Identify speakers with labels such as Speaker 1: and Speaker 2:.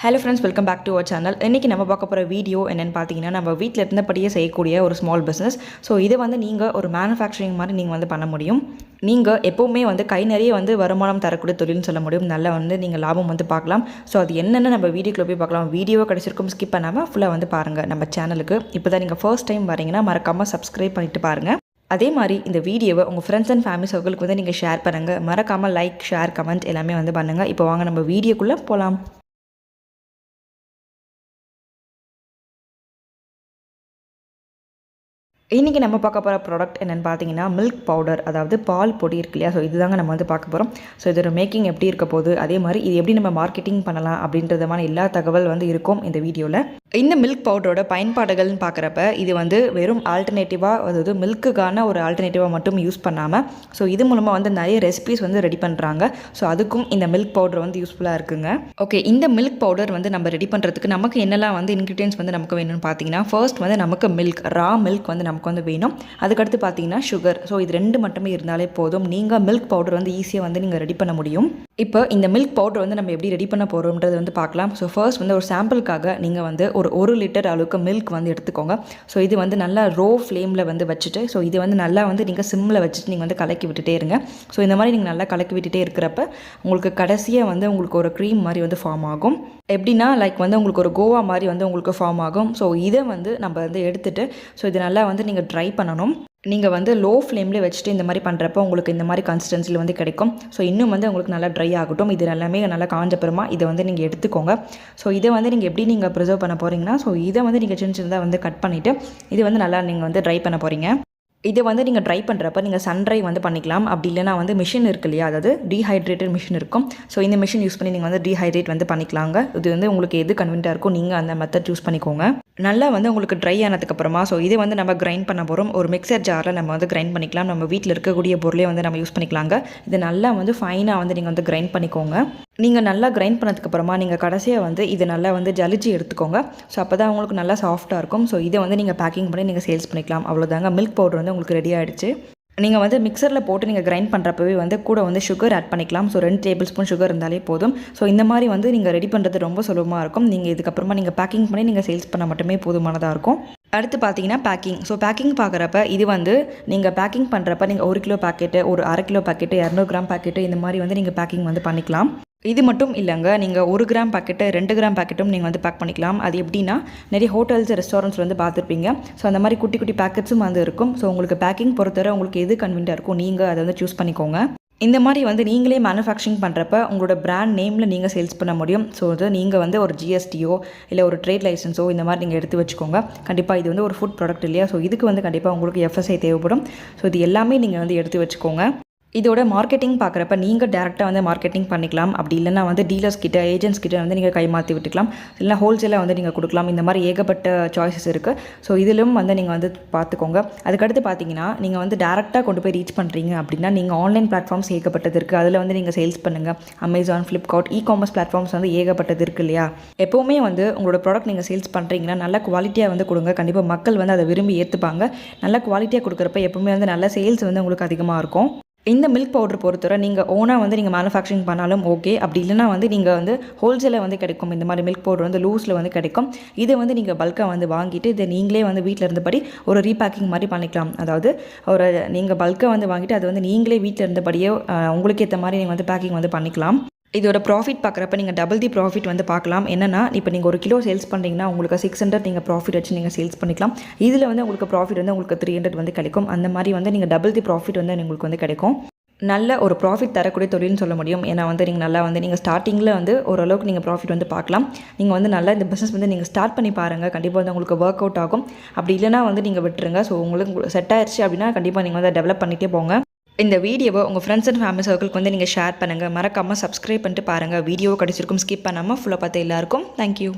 Speaker 1: Hello friends welcome back to our channel இன்றைக்கி நம்ம பார்க்க போகிற வீடியோ என்னென்னு பார்த்தீங்கன்னா நம்ம வீட்டில் இருந்தபடியே செய்யக்கூடிய ஒரு ஸ்மால் பிஸ்னஸ் ஸோ இதை வந்து நீங்கள் ஒரு மேனுஃபேக்சரிங் மாதிரி நீங்கள் வந்து பண்ண முடியும். நீங்கள் எப்போவுமே வந்து கை நிறைய வந்து வருமானம் தரக்கூடிய தொழில்னு சொல்ல முடியும். நல்லா வந்து நீங்கள் லாபம் வந்து பார்க்கலாம். ஸோ அது என்னென்னு நம்ம வீடியோக்குள்ள போய் பார்க்கலாம். வீடியோ கிடச்சிருக்கும் ஸ்கிப் பண்ணாமல் ஃபுல்லாக வந்து பாருங்கள் நம்ம சேனலுக்கு இப்போ தான் நீங்கள் ஃபர்ஸ்ட் டைம் வரீங்கன்னா மறக்காமல் சப்ஸ்கிரைப் பண்ணிட்டு பாருங்கள் அதே மாதிரி இந்த வீடியோவை உங்கள் ஃப்ரெண்ட்ஸ் அண்ட் ஃபேமிலி சர்க்கிளுக்கு வந்து நீங்கள் ஷேர் பண்ணுங்கள் மறக்காமல் லைக் ஷேர் கமெண்ட் எல்லாமே வந்து பண்ணுங்கள் இப்போ வாங்க நம்ம வீடியோக்குள்ளே போகலாம் இன்றைக்கி நம்ம பார்க்க போகிற ப்ராடக்ட் என்னென்னு பார்த்தீங்கன்னா மில்க் பவுடர் அதாவது பால் பொடி இருக்கு இல்லையா? ஸோ இதுதாங்க நம்ம வந்து பார்க்க போகிறோம் ஸோ இதோட மேக்கிங் எப்படி இருக்க போகுது? அதே மாதிரி இது எப்படி நம்ம மார்க்கெட்டிங் பண்ணலாம் அப்படின்றதுமான எல்லா தகவல் வந்து இருக்கும் இந்த வீடியோவில் இந்த மில்க் பவுடரோட பயன்பாடுகள்னு பார்க்குறப்ப இது வந்து வெறும் ஆல்டர்னேட்டிவாக அதாவது மில்க்குக்கான ஒரு ஆல்டர்னேட்டிவாக மட்டும் யூஸ் பண்ணாமல் ஸோ இது மூலமாக வந்து நிறைய ரெசிபிஸ் வந்து ரெடி பண்ணுறாங்க ஸோ அதுக்கும் இந்த மில்க் பவுடர் வந்து யூஸ்ஃபுல்லாக இருக்குங்க. ஓகே இந்த மில்க் பவுடர் வந்து நம்ம ரெடி பண்ணுறதுக்கு நமக்கு என்னெல்லாம் வந்து இன்க்ரீடியன்ஸ் வந்து நமக்கு வேணும்னு பார்த்தீங்கன்னா ஃபர்ஸ்ட் வந்து நமக்கு மில்க் ரா மில்க் வந்து நமக்கு வந்து வேணும். அதுக்கடுத்து பார்த்தீங்கன்னா சுகர் ஸோ இது ரெண்டு மட்டுமே இருந்தாலே போதும். நீங்கள் மில்க் பவுடர் வந்து ஈஸியாக வந்து நீங்கள் ரெடி பண்ண முடியும். இப்போ இந்த மில்க் பவுடர் வந்து நம்ம எப்படி ரெடி பண்ண போகிறோம்ன்றது வந்து பார்க்கலாம். ஸோ ஃபர்ஸ்ட் வந்து ஒரு சாம்பிளுக்காக நீங்கள் வந்து ஒரு ஒரு லிட்டர் அளவுக்கு மில்க் வந்து எடுத்துக்கோங்க. ஸோ இது வந்து நல்லா ரோ ஃப்ளேமில் வந்து வச்சுட்டு ஸோ இது வந்து நல்லா வந்து நீங்கள் சிம்மில் வச்சுட்டு நீங்கள் வந்து கலக்கி விட்டுட்டே இருங்க. ஸோ இந்த மாதிரி நீங்கள் நல்லா கலக்கி விட்டுட்டே இருக்கிறப்ப உங்களுக்கு கடைசியாக வந்து உங்களுக்கு ஒரு க்ரீம் மாதிரி வந்து ஃபார்ம் ஆகும். எப்படின்னா லைக் வந்து உங்களுக்கு ஒரு கோவா மாதிரி வந்து உங்களுக்கு ஃபார்ம் ஆகும். ஸோ இதை வந்து நம்ம வந்து எடுத்துகிட்டு ஸோ இது நல்லா வந்து நீங்கள் ட்ரை பண்ணணும். நீங்கள் வந்து லோ ஃப்ளேமில் வச்சுட்டு இந்த மாதிரி பண்ணுறப்போ உங்களுக்கு இந்த மாதிரி கன்சிஸ்டன்சியில் வந்து கிடைக்கும். ஸோ இன்னும் வந்து உங்களுக்கு நல்லா ட்ரை ஆகட்டும். இது எல்லாமே நல்லா காஞ்சப்புறமா இதை வந்து நீங்கள் எடுத்துக்கோங்க. ஸோ இதை வந்து நீங்கள் எப்படி நீங்கள் ப்ரிசர்வ் பண்ண போகிறீங்கன்னா ஸோ இதை வந்து நீங்கள் சின்ன சின்னதாக வந்து கட் பண்ணிவிட்டு இது வந்து நல்லா நீங்கள் வந்து ட்ரை பண்ண போகிறீங்க இதை வந்து நீங்கள் ட்ரை பண்ணுறப்ப நீங்கள் சன்ட்ரை வந்து பண்ணிக்கலாம். அப்படி இல்லைனா வந்து மிஷின் இருக்கு இல்லையா? அதாவது டீஹைட்ரேட்டட் மிஷின் இருக்கும். ஸோ இந்த மிஷின் யூஸ் பண்ணி நீங்கள் வந்து டீஹைட்ரேட் வந்து பண்ணிக்கலாங்க. இது வந்து உங்களுக்கு எது கன்வீனியாக இருக்கோ நீங்கள் அந்த மெத்தட் யூஸ் பண்ணிக்கோங்க. நல்லா வந்து உங்களுக்கு ட்ரை ஆனதுக்கப்புறமா ஸோ இதை வந்து நம்ம கிரைண்ட் பண்ண போகிறோம் ஒரு மிக்சர் ஜாரில் நம்ம வந்து கிரைண்ட் பண்ணிக்கலாம். நம்ம வீட்டில் இருக்கக்கூடிய பொருளே வந்து நம்ம யூஸ் பண்ணிக்கலாங்க. இது நல்லா வந்து ஃபைனாக வந்து நீங்கள் வந்து கிரைண்ட் பண்ணிக்கோங்க. நீங்கள் நல்லா கிரைண்ட் பண்ணதுக்கப்புறமா நீங்கள் கடைசியாக வந்து இது நல்லா வந்து ஜலிச்சு எடுத்துக்கோங்க. ஸோ அப்போ தான் உங்களுக்கு நல்லா சாஃப்ட்டாக இருக்கும். ஸோ இதை வந்து நீங்கள் பேக்கிங் பண்ணி நீங்கள் சேல்ஸ் பண்ணிக்கலாம். அவ்வளோதாங்க மில்க் பவுடர் வந்து உங்களுக்கு ரெடி ஆகிடுச்சு நீங்கள் வந்து மிக்சரில் போட்டு நீங்கள் கிரைண்ட் பண்ணுறப்பவே வந்து கூட வந்து சுகர் ஆட் பண்ணிக்கலாம். ஸோ ரெண்டு டேபிள் ஸ்பூன் சுகர் இருந்தாலே போதும். ஸோ இந்த மாதிரி வந்து நீங்கள் ரெடி பண்ணுறது ரொம்ப சுலபமாக இருக்கும். நீங்கள் இதுக்கப்புறமா நீங்கள் பேக்கிங் பண்ணி நீங்கள் சேல்ஸ் பண்ண மட்டுமே போதுமானதாக இருக்கும். அடுத்து பார்த்தீங்கன்னா பேக்கிங் ஸோ பேக்கிங் பார்க்குறப்ப இது வந்து நீங்கள் பேக்கிங் பண்ணுறப்ப நீங்கள் ஒரு கிலோ பேக்கெட்டு ஒரு அரை கிலோ பேக்கெட்டு இரநூறு கிராம் பேக்கெட்டு இந்த மாதிரி வந்து நீங்கள் பேக்கிங் வந்து பண்ணிக்கலாம். இது மட்டும் இல்லைங்க நீங்கள் ஒரு கிராம் பாக்கெட்டு ரெண்டு கிராம் பாக்கெட்டும் நீங்கள் வந்து பேக் பண்ணிக்கலாம். அது எப்படின்னா நிறைய ஹோட்டல்ஸ் ரெஸ்டாரண்ட்ஸ் வந்து பார்த்துருப்பீங்க. ஸோ அந்த மாதிரி குட்டி குட்டி பேக்கெட்ஸும் வந்து இருக்கும். ஸோ உங்களுக்கு பேக்கிங் பொறுத்தவரை உங்களுக்கு எது கன்வீனியாக இருக்கும் நீங்கள் அதை வந்து சூஸ் பண்ணிக்கோங்க. இந்த மாதிரி வந்து நீங்களே மேனுஃபேக்சரிங் பண்ணுறப்ப உங்களோட பிராண்ட் நேமில் நீங்கள் சேல்ஸ் பண்ண முடியும். ஸோ அது நீங்கள் வந்து ஒரு ஜிஎஸ்டியோ இல்லை ஒரு ட்ரேட் லைசன்ஸோ இந்த மாதிரி நீங்கள் எடுத்து வச்சுக்கோங்க. கண்டிப்பாக இது வந்து ஒரு ஃபுட் ப்ராடக்ட் இல்லையா? ஸோ இதுக்கு வந்து கண்டிப்பாக உங்களுக்கு எஃப்எஸ்ஐ தேவைப்படும். ஸோ இது எல்லாமே நீங்கள் வந்து எடுத்து வச்சுக்கோங்க. இதோட மார்க்கெட்டிங் பார்க்குறப்ப நீங்கள் டேரெக்டாக வந்து மார்க்கெட்டிங் பண்ணிக்கலாம். அப்படி இல்லைனா வந்து டீலர்ஸ் கிட்ட ஏஜென்ட்ஸ் கிட்ட வந்து நீங்கள் கைமாற்றி விட்டுக்கலாம். இல்லைனா ஹோல்சேலாக வந்து நீங்கள் கொடுக்கலாம். இந்த மாதிரி ஏகப்பட்ட சாய்ஸஸ் இருக்குது ஸோ இதிலும் வந்து நீங்கள் வந்து பார்த்துக்கோங்க. அதுக்கடுத்து பார்த்தீங்கன்னா நீங்கள் வந்து டேரெக்டாக கொண்டு போய் ரீச் பண்ணுறீங்க அப்படின்னா நீங்கள் ஆன்லைன் பிளாட்ஃபார்ம்ஸ் ஏகப்பட்டது இருக்குது அதில் வந்து நீங்கள் சேல்ஸ் பண்ணுங்கள் Amazon Flipkart e commerce platforms வந்து ஏகப்பட்டது இருக்குது இல்லையா? எப்போவுமே வந்து உங்களோட ப்ராடக்ட் நீங்கள் சேல்ஸ் பண்ணுறீங்கன்னா நல்ல குவாலிட்டியாக வந்து கொடுங்க. கண்டிப்பாக மக்கள் வந்து அதை விரும்பி ஏற்றுப்பாங்க நல்ல குவாலிட்டியாக கொடுக்குறப்ப எப்போவுமே வந்து நல்ல சேல்ஸ் வந்து உங்களுக்கு அதிகமாக இருக்கும். இந்த மில்க் பவுடர் பொறுத்தவரை நீங்கள் ஓனாக வந்து நீங்கள் மேனுஃபேக்சரிங் பண்ணாலும் ஓகே அப்படி இல்லைனா வந்து நீங்கள் வந்து ஹோல்சேலில் வந்து கிடைக்கும். இந்த மாதிரி மில்க் பவுடர் வந்து லூஸில் வந்து கிடைக்கும். இதை வந்து நீங்கள் பல்காக வந்து வாங்கிட்டு இதை நீங்களே வந்து வீட்டில் இருந்தபடி ஒரு ரீபேக்கிங் மாதிரி பண்ணிக்கலாம். அதாவது ஒரு நீங்கள் பல்காக வந்து வாங்கிட்டு அதை வந்து நீங்களே வீட்டில் இருந்தபடியே உங்களுக்கு ஏற்ற மாதிரி நீங்கள் வந்து பேக்கிங் வந்து பண்ணிக்கலாம். இதோட ப்ராஃபிட் பார்க்குறப்ப நீங்கள் டபுள் தி ப்ராஃபிட் வந்து பார்க்கலாம். என்னென்னா இப்போ நீங்கள் ஒரு கிலோ சேல்ஸ் பண்ணுறீங்கன்னா உங்களுக்கு சிக்ஸ் ஹண்ட்ரட் நீங்கள் ப்ராஃபிட் வச்சு நீங்கள் சேல்ஸ் பண்ணிக்கலாம். இதில் வந்து உங்களுக்கு ப்ராஃபிட் வந்து உங்களுக்கு த்ரீ ஹண்ட்ரட் வந்து கிடைக்கும். அந்த மாதிரி வந்து நீங்கள் டபுள் தி ப்ராஃபிட் வந்து உங்களுக்கு வந்து கிடைக்கும். நல்ல ஒரு ப்ராஃபிட் தரக்கூடிய தொழில்னு சொல்ல முடியும். ஏன்னா வந்து நீங்கள் நல்லா வந்து நீங்கள் ஸ்டார்டிங்கில் வந்து ஓரளவுக்கு நீங்கள் ப்ராஃபிட் வந்து பார்க்கலாம். நீங்கள் வந்து நல்லா இந்த பிஸ்னஸ் வந்து நீங்கள் ஸ்டார்ட் பண்ணி பாருங்கள் கண்டிப்பாக வந்து உங்களுக்கு ஒர்க் அவுட் ஆகும். அப்படி இல்லைனா வந்து நீங்கள் விட்டுருங்க. ஸோ உங்களுக்கு செட் ஆயிடுச்சு அப்படின்னா கண்டிப்பாக நீங்கள் வந்து டெவலப் பண்ணிகிட்டே போங்க. இந்த வீடியோவை உங்கள் ஃப்ரெண்ட்ஸ் அண்ட் ஃபேமிலி சர்க்கிளுக்கு வந்து நீங்கள் ஷேர் பண்ணுங்கள் மறக்காமல் சப்ஸ்கிரைப் பண்ணிட்டு பாருங்கள் வீடியோ கிடச்சிருக்கும். ஸ்கிப் பண்ணாமல் ஃபுல்லாக பார்த்து எல்லாருக்கும் தேங்க்யூ